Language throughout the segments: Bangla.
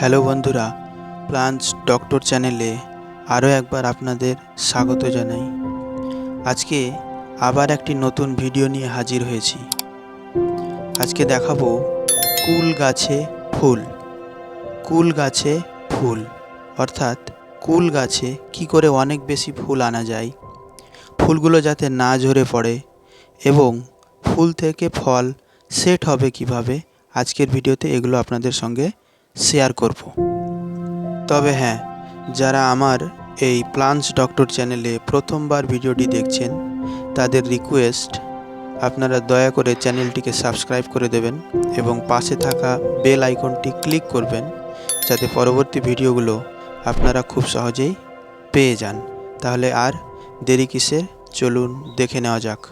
হ্যালো বন্ধুরা, প্লান্টস ডক্টর চ্যানেলে আরও একবার আপনাদের স্বাগত জানাই। আজকে আবার একটি নতুন ভিডিও নিয়ে হাজির হয়েছি। আজকে দেখাবো কুল গাছে ফুল। কুল গাছে ফুল, অর্থাৎ কুল গাছে কি করে অনেক বেশি ফুল আনা যায়, ফুলগুলো যাতে না ঝরে পড়ে, এবং ফুল থেকে ফল সেট হবে কীভাবে, আজকের ভিডিওতে এগুলো আপনাদের সঙ্গে শেয়ার করব। তবে হ্যাঁ যারা আমার এই প্লান্টস ডক্টর চ্যানেলে প্রথমবার ভিডিওটি দেখছেন, তাদের রিকোয়েস্ট, আপনারা দয়া করে চ্যানেলটিকে সাবস্ক্রাইব করে দেবেন এবং পাশে থাকা বেল আইকনটি ক্লিক করবেন, যাতে পরবর্তী ভিডিওগুলো আপনারা খুব সহজেই পেয়ে যান। তাহলে আর দেরি কিসে? চলুন দেখে নেওয়া যাক।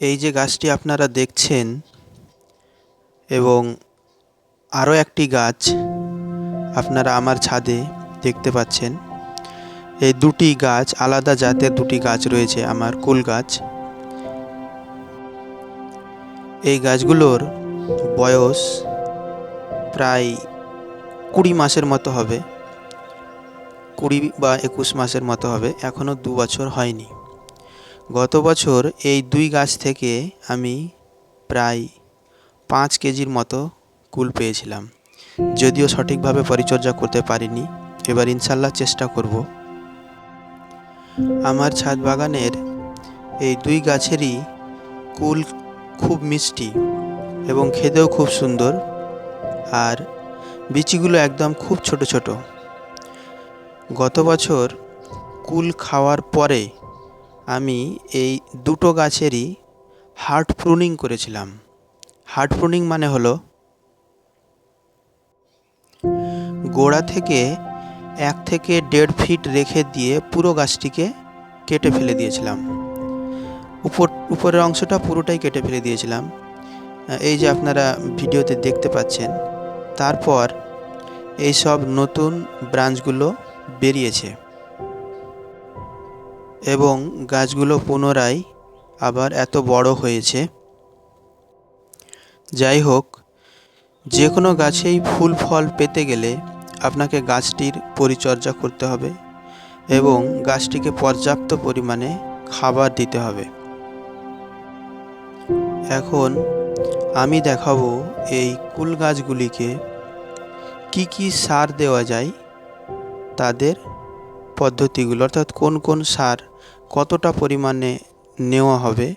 এই যে গাছটি আপনারা দেখছেন এবং আরও একটি গাছ আপনারা আমার ছাদে দেখতে পাচ্ছেন। এই দুটি গাছ, আলাদা জাতের দুটি গাছ রয়েছে আমার কুল গাছ। এই গাছগুলোর বয়স প্রায় কুড়ি মাসের মতো হবে। কুড়ি বা একুশ মাসের মতো হবে, এখনও দু বছর হয়নি। গত বছর এই দুই গাছ থেকে আমি প্রায় পাঁচ কেজির মতো কুল পেয়েছিলাম। যদিও সঠিকভাবে পরিচর্যা করতে পারিনি, এবার ইনশাল্লাহ চেষ্টা করব। আমার ছাদ বাগানের এই দুই গাছেরই কুল খুব মিষ্টি এবং খেতেও খুব সুন্দর আর বিচিগুলো একদম খুব ছোট ছোট। গত বছর কুল খাওয়ার পরে আমি এই দুটো গাছেরই হার্ট প্রুনিং করেছিলাম। হার্ট প্রুনিং মানে হলো গোড়া থেকে এক থেকে দেড় ফিট রেখে দিয়ে পুরো গাছটিকে কেটে ফেলে দিয়েছিলাম। উপর, উপরের অংশটা পুরোটাই কেটে ফেলে দিয়েছিলাম। এই যে আপনারা ভিডিওতে দেখতে পাচ্ছেন, তারপর এই সব নতুন ব্রাঞ্চগুলো বেরিয়েছে এবং গাছগুলো পুনরায় আবার এত বড় হয়েছে। যাই হোক, যে কোনো গাছেই ফুল, ফল পেতে গেলে আপনাকে গাছটির পরিচর্যা করতে হবে এবং গাছটিকে পর্যাপ্ত পরিমাণে খাবার দিতে হবে। এখন আমি দেখাবো এই কুল গাছগুলিকে কি কি সার দেওয়া যায়, তাদের পদ্ধতিগুলো, অর্থাৎ কোন কোন সার কতটা পরিমাণে নেওয়া হবে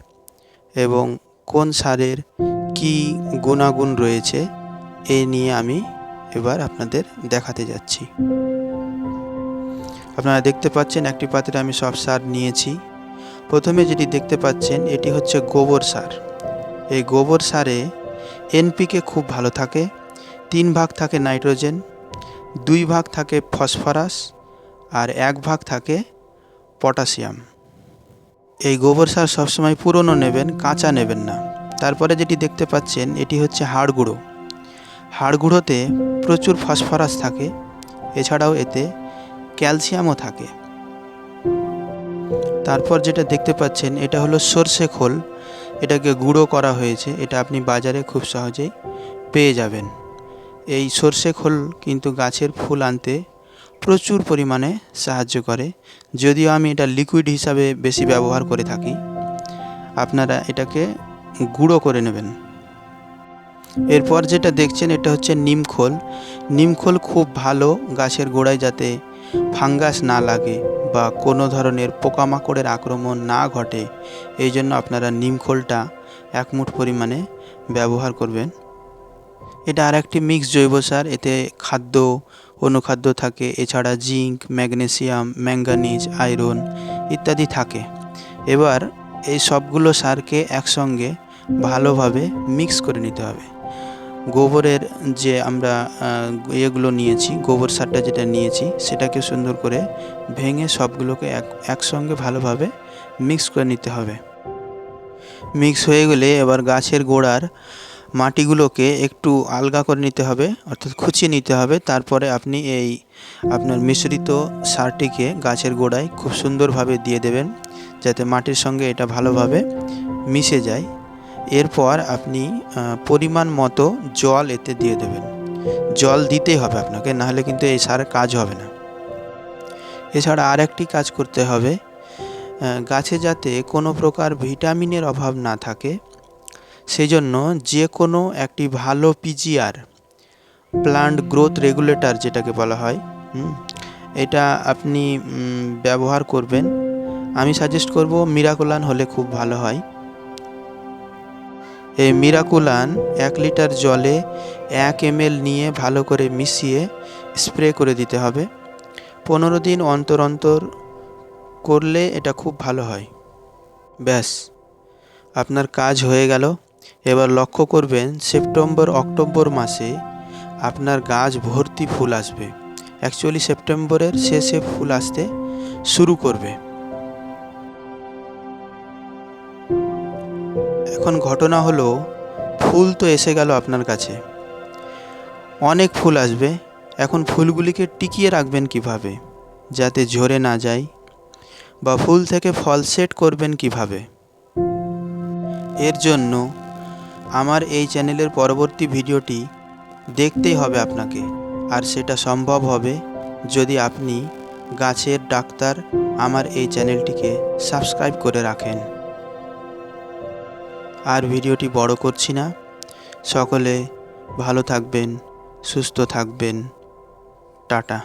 এবং কোন সারের কি গুণাগুণ রয়েছে এই নিয়ে আমি এবার আপনাদের দেখাতে যাচ্ছি। আপনারা দেখতে পাচ্ছেন একটি পাত্রে আমি সব সার নিয়েছি। প্রথমে যেটি দেখতে পাচ্ছেন, এটি হচ্ছে গোবর সার। এই গোবর সারে এনপিকে খুব ভালো থাকে, তিন ভাগ থাকে নাইট্রোজেন, দুই ভাগ থাকে ফসফরাস, আর এক ভাগ থাকে পটাশিয়াম। এই গোবর সার সবসময় পুরনো নেবেন, কাঁচা নেবেন না। তারপরে যেটি দেখতে পাচ্ছেন, এটি হচ্ছে হাড় গুঁড়ো হাড় গুঁড়োতে প্রচুর ফসফরাস থাকে, এছাড়াও এতে ক্যালসিয়ামও থাকে। তারপর যেটা দেখতে পাচ্ছেন, এটা হলো সর্ষে খোল। এটাকে গুঁড়ো করা হয়েছে, এটা আপনি বাজারে খুব সহজেই পেয়ে যাবেন। এই সর্ষে খোল কিন্তু গাছের ফুল আনতে প্রচুর পরিমাণে সাহায্য করে। যদিও আমি এটা লিকুইড হিসাবে বেশি ব্যবহার করে থাকি, আপনারা এটাকে গুঁড়ো করে নেবেন। এরপর যেটা দেখছেন, এটা হচ্ছে নিমখোল নিমখোল খুব ভালো গাছের গোড়ায় যাতে ফাঙ্গাস না লাগে বা কোনো ধরনের পোকামাকড়ের আক্রমণ না ঘটে, এই জন্য আপনারা নিমখোলটা এক মুঠ পরিমাণে ব্যবহার করবেন। এটা আর একটি মিক্স জৈব সার, এতে খাদ্য, অনুখাদ্য থাকে, এছাড়া জিঙ্ক, ম্যাগনেসিয়াম, ম্যাঙ্গানিজ, আয়রন ইত্যাদি থাকে। এবার এই সবগুলো সারকে একসঙ্গে ভালোভাবে মিক্স করে নিতে হবে। গোবরের যে আমরা ইয়েগুলো নিয়েছি, গোবর সারটা যেটা নিয়েছি, সেটাকে সুন্দর করে ভেঙে সবগুলোকে এক, একসঙ্গে ভালোভাবে মিক্স করে নিতে হবে। মিক্স হয়ে গেলে এবার গাছের গোড়ার মাটিগুলোকে একটু আলগা করে নিতে হবে, অর্থাৎ খুঁচিয়ে নিতে হবে। তারপরে আপনি এই আপনার মিশ্রিত সারটিকে গাছের গোড়ায় খুব সুন্দরভাবে দিয়ে দেবেন, যাতে মাটির সঙ্গে এটা ভালোভাবে মিশে যায়। এরপর আপনি পরিমাণ মতো জল এতে দিয়ে দেবেন। জল দিতেই হবে আপনাকে, নাহলে কিন্তু এই সারের কাজ হবে না। এছাড়া আর একটি কাজ করতে হবে গাছে যাতে কোনো প্রকার ভিটামিনের অভাব না থাকে সেই জন্য যে কোনো একটি ভালো পিজিআর, প্লান্ট গ্রোথ রেগুলেটর যেটাকে বলা হয় এটা আপনি ব্যবহার করবেন। আমি সাজেস্ট করব মিরাকুলান হলে খুব ভালো হয়। এই মিরাকুলান এক লিটার জলে এক এমএল নিয়ে ভালো করে মিশিয়ে স্প্রে করে দিতে হবে। পনেরো দিন অন্তর অন্তর করলে এটা খুব ভালো হয়। ব্যাস, আপনার কাজ হয়ে গেল। এবার লক্ষ্য করবেন, সেপ্টেম্বর, অক্টোবর মাসে আপনার গাছ ভর্তি ফুল আসবে। অ্যাকচুয়ালি সেপ্টেম্বরের শেষে ফুল আসতে শুরু করবে। এখন ঘটনা হলো, ফুল তো এসে গেল আপনার কাছে। অনেক ফুল আসবে, এখন ফুলগুলিকে টিকিয়ে রাখবেন কীভাবে? যাতে ঝরে না যায়, বা ফুল থেকে ফল সেট করবেন কীভাবে? এর জন্য আমার এই চ্যানেলের পরবর্তী ভিডিওটি দেখতেই হবে আপনাকে। আর সেটা সম্ভব হবে যদি আপনি গাছের ডাক্তার আমার এই চ্যানেলটিকে সাবস্ক্রাইব করে রাখেন। আর ভিডিওটি বড় করছি না। সকলে ভালো থাকবেন সুস্থ থাকবেন। টাটা।